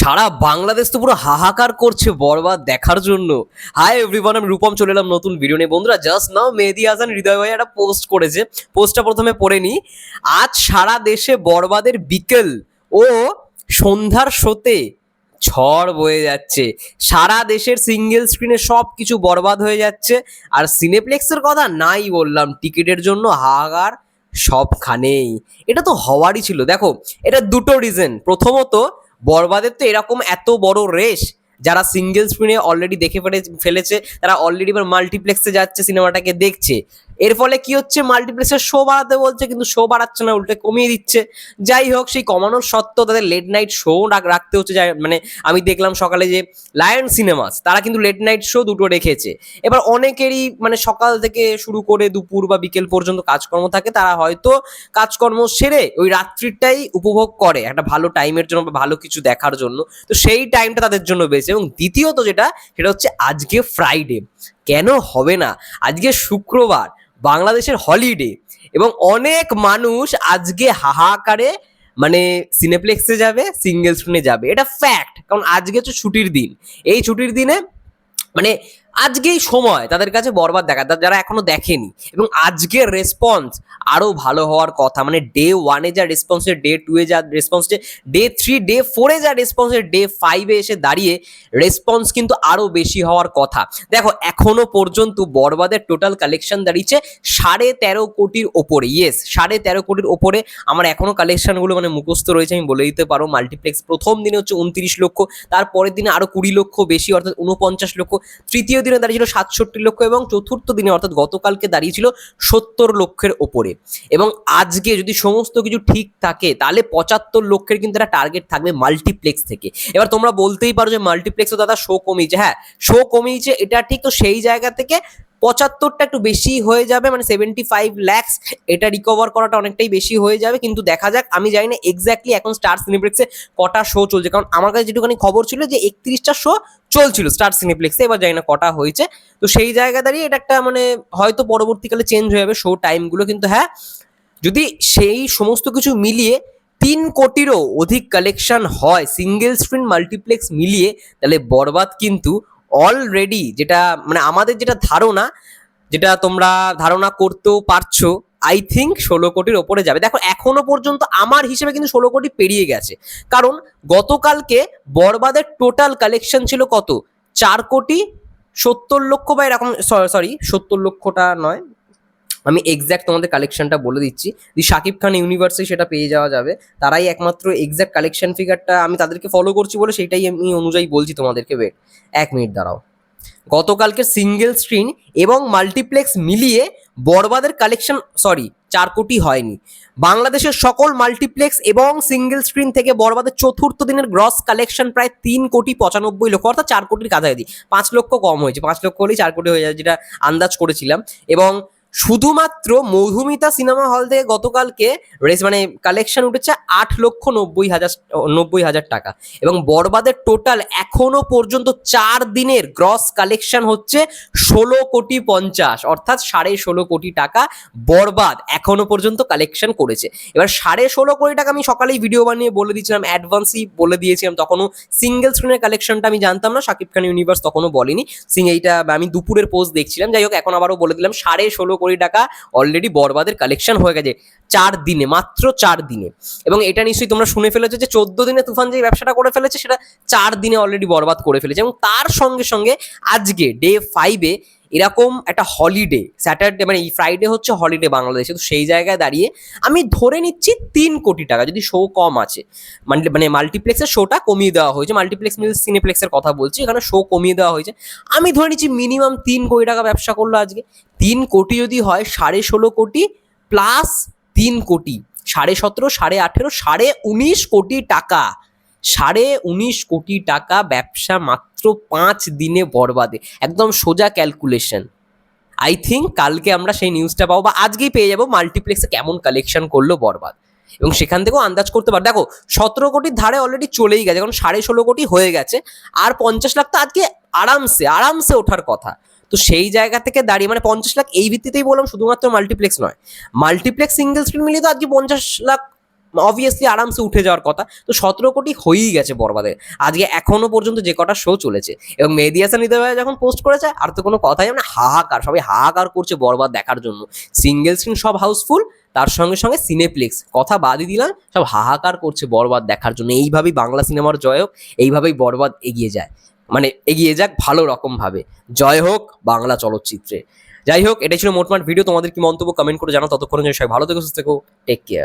সারা বাংলাদেশ তো পুরো হাহাকার করছে বরবাদ দেখার জন্য। হাই এভরিওয়ান আমি রূপম, চলে এলাম নতুন ভিডিও নিয়ে। বন্ধুরা জাস্ট নাও মেহেদি হাসান, হৃদয় ভাই একটা পোস্ট করেছে। পোস্টটা প্রথমে পড়ে নি আজ সারা দেশে বরবাদের বিকেল ও সন্ধ্যার শোতে ঝড় বয়ে যাচ্ছে। সারা দেশের সিঙ্গেল স্ক্রিনে সব কিছু বরবাদ হয়ে যাচ্ছে। আর সিনেপ্লেক্সের কথা নাই বললাম, টিকিটের জন্য হাহাকার সবখানেই। এটা তো হওয়ারই ছিল। দেখো, এটা দুটো রিজন প্রথমত বরবাদের তো এরকম এত বড় রেস যারা সিঙ্গেল স্ক্রিনে অলরেডি দেখে ফেলে ফেলেছে, তারা অলরেডি এবার মাল্টিপ্লেক্সে যাচ্ছে সিনেমাটাকে দেখছে। এর ফলে কি হচ্ছে? মাল্টিপ্লেক্সের শো বাড়াতে বলছে, কিন্তু শো বাড়াচ্ছে না, উল্টে কমিয়ে দিচ্ছে। যাই হোক, সেই কমানোর সত্ত্বেও তাদের লেট নাইট শো রাখতে হচ্ছে। মানে আমি দেখলাম সকালে যে লায়ন সিনেমাস তারা কিন্তু লেট নাইট শো দুটো রেখেছে। এবার অনেকেরই মানে সকাল থেকে শুরু করে দুপুর বা বিকেল পর্যন্ত কাজকর্ম থাকে, তারা হয়তো কাজকর্ম সেরে ওই রাত্রিটাই উপভোগ করে একটা ভালো টাইমের জন্য বা ভালো কিছু দেখার জন্য। তো সেই টাইমটা তাদের জন্য বেশি। এবং দ্বিতীয়ত যেটা, সেটা হচ্ছে আজকে ফ্রাইডে কেন হবে না? আজকে শুক্রবার। বাংলাদেশের হলিডে। এবং অনেক মানুষ আজকে হাহাকারে মানে সিনেপ্লেক্সে যাবে সিঙ্গেল স্ক্রিনে যাবে। এটা ফ্যাক্ট কারণ আজকে হচ্ছে ছুটির দিন। এই ছুটির দিনে মানে আজকেই সময় তাদের কাছে বরবাদ দেখা যারা এখনও দেখেনি। এবং আজকের রেসপন্স আরও ভালো হওয়ার কথা মানে ডে ওয়ানে যা রেসপন্স ডে টু এ যা রেসপন্স ডে থ্রি ডে ফোরে যা রেসপন্স ডে ফাইভে এসে দাঁড়িয়ে রেসপন্স কিন্তু আরও বেশি হওয়ার কথা। দেখো, এখনও পর্যন্ত বরবাদের টোটাল কালেকশন দাঁড়িয়েছে সাড়ে তেরো কোটির ওপরে। ইয়েস সাড়ে তেরো কোটির ওপরে আমার এখনও কালেকশনগুলো মানে মুখস্থ রয়েছে, আমি বলে দিতে পারো। মাল্টিপ্লেক্স প্রথম দিনে হচ্ছে উনত্রিশ লক্ষ তারপরের দিনে আরও কুড়ি লক্ষ বেশি, অর্থাৎ উনপঞ্চাশ লক্ষ, তৃতীয় দিনে দাঁড়িয়েছিল সাতষট্টি লক্ষ এবং চতুর্থ দিনে অর্থাৎ গতকালকে দাঁড়িয়েছিল সত্তর লক্ষের ওপরে। এবং আজকে যদি সমস্ত কিছু ঠিক থাকে, তাহলে পঁচাত্তর লক্ষের কিন্তু একটা টার্গেট থাকবে মাল্টিপ্লেক্স থেকে। এবার তোমরা বলতেই পারো যে মাল্টিপ্লেক্সও দাদা শো কমিয়েছে। হ্যাঁ শো কমিয়েছে, এটা ঠিক তো সেই জায়গা থেকে পঁচাত্তরটা একটু বেশি হয়ে যাবে মানে সেভেন্টি ফাইভ ল্যাক্স এটা রিকভার করাটা অনেকটাই বেশি হয়ে যাবে। কিন্তু দেখা যাক, আমি জানি না এক্স্যাক্টলি এখন স্টার সিনেপ্লেক্সে কটা শো চলছে। কারণ আমার কাছে যেটুখানি খবর ছিল যে একত্রিশটা শো চলছিল স্টার সিনেপ্লেক্সে এবার জানি না কটা হয়েছে। তো সেই জায়গা দাঁড়িয়ে এটা একটা মানে হয়তো পরবর্তীকালে চেঞ্জ হয়ে যাবে শো টাইমগুলো কিন্তু হ্যাঁ যদি সেই সমস্ত কিছু মিলিয়ে তিন কোটিরও অধিক কালেকশন হয় সিঙ্গেল স্ক্রিন মাল্টিপ্লেক্স মিলিয়ে, তাহলে বরবাদ কিন্তু অলরেডি যেটা মানে আমাদের যেটা ধারণা, যেটা তোমরা ধারণা করতেও পারছ আই থিঙ্ক ষোলো কোটির ওপরে যাবে। দেখো, এখনও পর্যন্ত আমার হিসেবে কিন্তু ষোলো কোটি পেরিয়ে গেছে। কারণ গতকালকে বরবাদের টোটাল কালেকশন ছিল কত? চার কোটি সত্তর লক্ষ বা এরকম সরি সত্তর লক্ষটা নয় আমি এক্স্যাক্ট তোমাদের কালেকশনটা বলে দিচ্ছি। দি শাকিব খান ইউনিভার্সে সেটা পেয়ে যাওয়া যাবে। তারাই একমাত্র এক্স্যাক্ট কালেকশন ফিগারটা আমি তাদেরকে ফলো করছি বলে সেটাই আমি অনুযায়ী বলছি তোমাদেরকে। ওয়েট এক মিনিট দাঁড়াও। গতকালকে সিঙ্গেল স্ক্রিন এবং মাল্টিপ্লেক্স মিলিয়ে বরবাদের কালেকশন সরি চার কোটি হয়নি। বাংলাদেশের সকল মাল্টিপ্লেক্স এবং সিঙ্গেল স্ক্রিন থেকে বরবাদের চতুর্থ দিনের গ্রস কালেকশন প্রায় তিন কোটি পঁচানব্বই লক্ষ, অর্থাৎ চার কোটির কাছাকাছি। পাঁচ লক্ষ কম হয়েছে, পাঁচ লক্ষ হলেই চার কোটি হয়ে যায়, যেটা আন্দাজ করেছিলাম। এবং শুধুমাত্র মধুমিতা সিনেমা হল থেকে গতকালকে রেস মানে কালেকশন উঠেছে আট লক্ষ নব্বই হাজার নব্বই হাজার টাকা। এবং বরবাদের টোটাল এখনও পর্যন্ত চার দিনের গ্রস কালেকশন হচ্ছে ষোলো কোটি পঞ্চাশ, অর্থাৎ সাড়ে ষোলো কোটি টাকা বরবাদ এখনও পর্যন্ত কালেকশন করেছে। এবার সাড়ে ষোলো কোটি টাকা আমি সকালেই ভিডিও বানিয়ে বলে দিয়েছিলাম অ্যাডভান্সই বলে দিয়েছিলাম, তখনও সিঙ্গেল স্ক্রিনের কালেকশনটা আমি জানতাম না, শাকিব খান ইউনিভার্স তখনও বলেনি। সিং এইটা আমি দুপুরের পোস্ট দেখছিলাম, যাই হোক, এখন আবারও বলে দিলাম, সাড়ে ষোলো কোটি টাকা অলরেডি বরবাদের কালেকশন হয়ে গেছে। চার দিনে, মাত্র চার দিনে। এবং এটা নিশ্চয়ই তোমরা শুনে ফেলেছো যে চোদ্দ দিনে তুফান যে ব্যবসাটা করে ফেলেছে, সেটা চার দিনে অলরেডি বরবাদ করে ফেলেছে। এবং তার সঙ্গে সঙ্গে আজকে ডে ফাইভে এরকম একটা হলিডে স্যাটারডে মানে এই ফ্রাইডে হচ্ছে হলিডে বাংলাদেশে, তো সেই জায়গায় দাঁড়িয়ে আমি ধরে নিচ্ছি তিন কোটি টাকা, যদি শো কম আছে। মানে মানে মাল্টিপ্লেক্সের শোটা কমিয়ে দেওয়া হয়েছে মাল্টিপ্লেক্স মিলস সিনেপ্লেক্সের কথা বলছি, এখানে শো কমিয়ে দেওয়া হয়েছে। আমি ধরে নিচ্ছি মিনিমাম তিন কোটি টাকা ব্যবসা করল আজকে। তিন কোটি যদি হয়, সাড়ে ষোলো কোটি প্লাস তিন কোটি, সাড়ে সতেরো, সাড়ে আঠেরো, সাড়ে উনিশ কোটি টাকা। সাড়ে উনিশ কোটি টাকা ব্যবসা মাত্র পাঁচ দিনে বরবাদে। একদম সোজা ক্যালকুলেশন আই থিঙ্ক কালকে আমরা সেই নিউজটা পাবো বা আজকেই পেয়ে যাব মাল্টিপ্লেক্সে কেমন কালেকশন করল বরবাদ। এবং সেখান থেকেও আন্দাজ করতে পার। দেখো, সতেরো কোটির ধারে অলরেডি চলেই গেছে এখন সাড়ে ষোলো কোটি হয়ে গেছে। আর পঞ্চাশ লাখ তো আজকে আরামসে আরামসে ওঠার কথা। তো সেই জায়গা থেকে দাঁড়িয়ে মানে পঞ্চাশ লাখ এই ভিত্তিতেই বললাম, শুধুমাত্র মাল্টিপ্লেক্স নয়। মাল্টিপ্লেক্স সিঙ্গেল স্ক্রিন মিলিয়ে তো আজকে পঞ্চাশ লাখ অবভিয়াসলি আরামসে উঠে যাওয়ার কথা। তো সতেরো কোটি হয়েই গেছে বরবাদের আজকে এখনও পর্যন্ত যে কটা শো চলেছে, এবং মেহেদি হাসান যখন পোস্ট করেছে, আর তো কোনো কথাই না, হাহাকার, সবাই হাহাকার করছে বরবাদ দেখার জন্য। সিঙ্গেল স্ক্রিন সব হাউসফুল তার সঙ্গে সঙ্গে সিনেপ্লেক্স কথা বাদই দিলাম, সব হাহাকার করছে বরবাদ দেখার জন্য। এইভাবেই বাংলা সিনেমার জয় হোক, এইভাবেই বরবাদ এগিয়ে যায়। মানে এগিয়ে যাক ভালো রকমভাবে জয় হোক বাংলা চলচ্চিত্রে। যাই হোক, এটাই ছিল মোটমাট ভিডিও তোমাদের কি মন্তব্য কমেন্ট করে জানাও। ততক্ষণ সবাই ভালো থেকো, সুস্থ থেকো। Take care